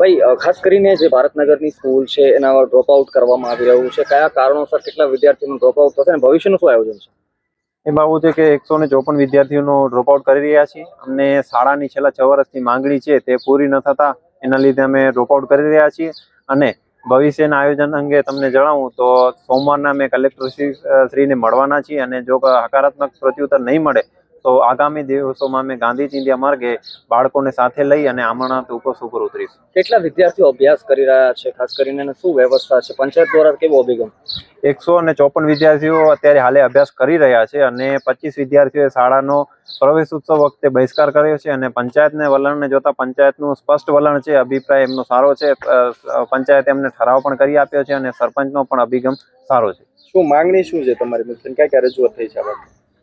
ભાઈ ખાસ કરીને જે ભારતનગરની સ્કૂલ છે, એના ડ્રોપ આઉટ કરવામાં આવી રહ્યું છે, કયા કારણોસર કેટલા વિદ્યાર્થીઓનું ડ્રોપ આઉટ થશે અને ભવિષ્યનું શું આયોજન છે? એ બાબુ છે કે એકસો ને ચોપન વિદ્યાર્થીઓનો ડ્રોપઆઉટ કરી રહ્યા છીએ. અમને શાળાની છેલ્લા છ વર્ષની માંગણી છે, તે પૂરી ન થતા એના લીધે અમે ડ્રોપ આઉટ કરી રહ્યા છીએ. અને ભવિષ્યના આયોજન અંગે તમને જણાવું તો સોમવારના અમે કલેક્ટર શ્રી શ્રીને મળવાના છીએ અને જો હકારાત્મક પ્રત્યુત્તર નહીં મળે તો આગામી દિવસોમાં અમે ગાંધી ચિંધ્યા માર્ગે બાળકોને સાથે લઈ અને આમરણાથ ઉપસ ઉપર ઉતરીશું. કેટલા વિદ્યાર્થીઓ અભ્યાસ કરી રહ્યા છે? ખાસ કરીને શું વ્યવસ્થા છે? પંચાયત દ્વારા કેવો અભિગમ? એકસો અને ચોપન વિદ્યાર્થીઓ અત્યારે હાલે અભ્યાસ કરી રહ્યા છે અને પચીસ વિદ્યાર્થીઓએ શાળાનો પ્રવેશ ઉત્સવ વખતે બહિષ્કાર કર્યો છે અને પંચાયતને વલણને જોતા પંચાયતનું સ્પષ્ટ વલણ છે અભિપ્રાય એમનો સારો છે પંચાયત એમને ઠરાવ પણ કરી આપ્યો છે અને સરપંચનો પણ અભિગમ સારો છે. શું માંગણી શું છે તમારી મિત્ર ક્યાં ક્યાં રજૂઆત થઈ છે?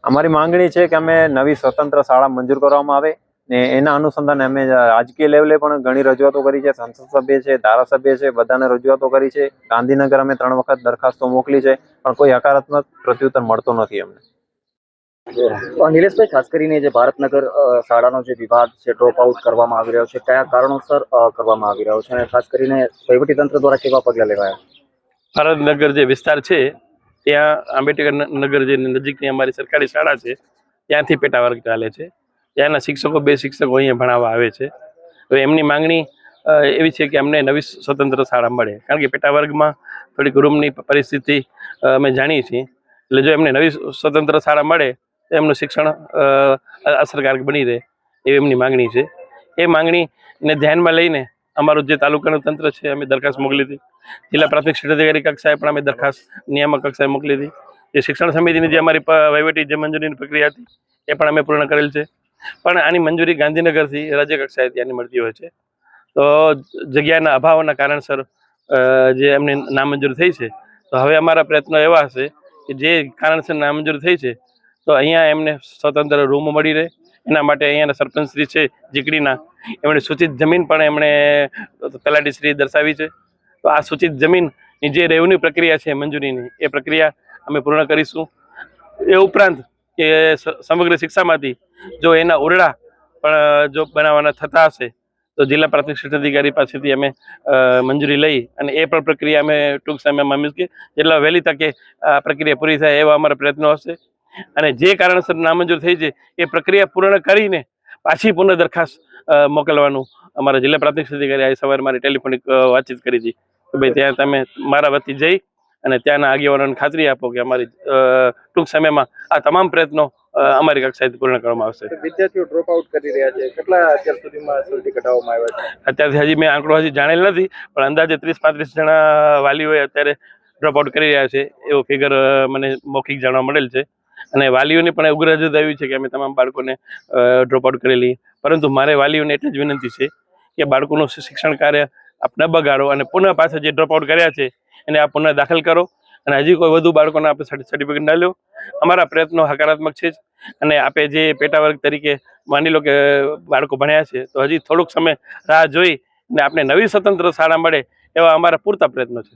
અમારી માંગણી છે કે અમે નવી સ્વતંત્ર શાળા મંજૂર કરવામાં આવે ને એના અનુસંધાને અમે રાજકીય લેવલે પણ ઘણી રજૂઆતો કરી છે સંસદ સભ્ય છે ધારાસભ્ય છે બધાને રજૂઆતો કરી છે. ગાંધીનગર અમે ત્રણ વખત દરખાસ્તો મોકલી છે પણ કોઈ હકારાત્મક પ્રત્યુત્તર મળતો નથી અમને. તો નિલેશભાઈ ખાસ કરીને જે ભારતનગર શાળાનો જે વિભાગ છે ડ્રોપ આઉટ કરવામાં આવી રહ્યો છે કયા કારણોસર કરવામાં આવી રહ્યો છે? અને ખાસ કરીને વહીવટીતંત્ર દ્વારા કેવા પગલાં લેવાયા? ભારતનગર જે વિસ્તાર છે ત્યાં આંબેડકર નગર જે નજીકની અમારી સરકારી શાળા છે, ત્યાંથી પેટા વર્ગ ચાલે છે. ત્યાંના શિક્ષકો બે શિક્ષકો અહીંયા ભણાવવા આવે છે. તો એમની માંગણી એવી છે કે અમને નવી સ્વતંત્ર શાળા મળે. કારણ કે પેટા વર્ગમાં થોડીક રૂમની પરિસ્થિતિ અમે જાણીએ છીએ. એટલે જો એમને નવી સ્વતંત્ર શાળા મળે, તો એમનું શિક્ષણ અસરકારક બની રહે, એવી એમની માંગણી છે. એ માંગણીને ધ્યાનમાં લઈને અમારું જે તાલુકાનું તંત્ર છે, અમે દરખાસ્ત મોકલી હતી. જિલ્લા પ્રાથમિક શિક્ષણ અધિકારી કક્ષાએ પણ અમે દરખાસ્ત નિયામક કક્ષાએ મોકલી હતી. જે શિક્ષણ સમિતિની જે અમારી વહીવટી જે મંજૂરીની પ્રક્રિયા હતી, એ પણ અમે પૂર્ણ કરેલ છે. પણ આની મંજૂરી ગાંધીનગરથી રાજ્ય કક્ષાએ ત્યાંની મળતી હોય છે. તો જગ્યાના અભાવના કારણસર જે એમની નામંજૂર થઈ છે, તો હવે અમારા પ્રયત્નો એવા હશે કે જે કારણસર નામંજૂર થઈ છે, તો અહીંયા એમને સ્વતંત્ર રૂમ મળી રહે. એના માટે અહીંયાના સરપંચ શ્રી છે, જીકડીના. એમણે સૂચિત જમીન પણ એમણે તલાટીશ્રી દર્શાવી છે. તો આ સૂચિત જમીનની જે રેવન્યુ પ્રક્રિયા છે મંજૂરીની, એ પ્રક્રિયા અમે પૂર્ણ કરીશું. એ ઉપરાંત કે સમગ્ર શિક્ષામાંથી જો એના ઓરડા પણ જો બનાવવાના થતા હશે, તો જિલ્લા પ્રાથમિક શિક્ષણ અધિકારી પાસેથી અમે મંજૂરી લઈ અને એ પણ પ્રક્રિયા અમે ટૂંક સમયમાં મીન્સ કે જેટલા વહેલી તકે આ પ્રક્રિયા પૂરી થાય એવા અમારા પ્રયત્નો હશે. અને જે કારણસર નામંજૂર થઈ છે, એ પ્રક્રિયા પૂર્ણ કરીને પાછી પુનઃ દરખાસ્ત મોકલવાનું. અમારા જિલ્લા પ્રાથમિક અધિકારી આજે સવારે મારી ટેલિફોનિક વાતચીત કરી હતી. કે ભાઈ ત્યાં તમે મારા વતી જઈ અને ત્યાંના આગેવાનોને ખાતરી આપો કે અમારી ટૂંક સમયમાં આ તમામ પ્રયત્નો અમારી કક્ષાએથી પૂર્ણ કરવામાં આવશે. વિદ્યાર્થીઓ ડ્રોપ આઉટ કરી રહ્યા છે. કેટલા અત્યાર સુધીમાં સુધી કઢાવવામાં આવ્યા છે? અત્યારથી હજી મેં આંકડો હજી જાણેલ નથી પણ અંદાજે ત્રીસ પાંત્રીસ જણા વાલીઓએ અત્યારે ડ્રોપ આઉટ કરી રહ્યા છે. એવો ફિગર મને મૌખિક જાણવા મળેલ છે. અને વાલીઓને પણ ઉગ્ર રજૂ થયું છે કે અમે તમામ બાળકોને ડ્રોપ આઉટ કરેલી. પરંતુ મારે વાલીઓને એટલી જ વિનંતી છે કે બાળકોનું શિક્ષણ કાર્ય આપ ન બગાડો અને પુનઃ પાછા જે ડ્રોપ આઉટ કર્યા છે એને આપ પુનઃ દાખલ કરો અને હજી કોઈ વધુ બાળકોને આપણે સર્ટિફિકેટ ના લો અમારા પ્રયત્નો હકારાત્મક છે અને આપે જે પેટા વર્ગ તરીકે માની લો કે બાળકો ભણ્યા છે, તો હજી થોડોક સમય રાહ જોઈ ને આપણે નવી સ્વતંત્ર શાળા મળે એવા અમારા પૂરતા પ્રયત્નો છે.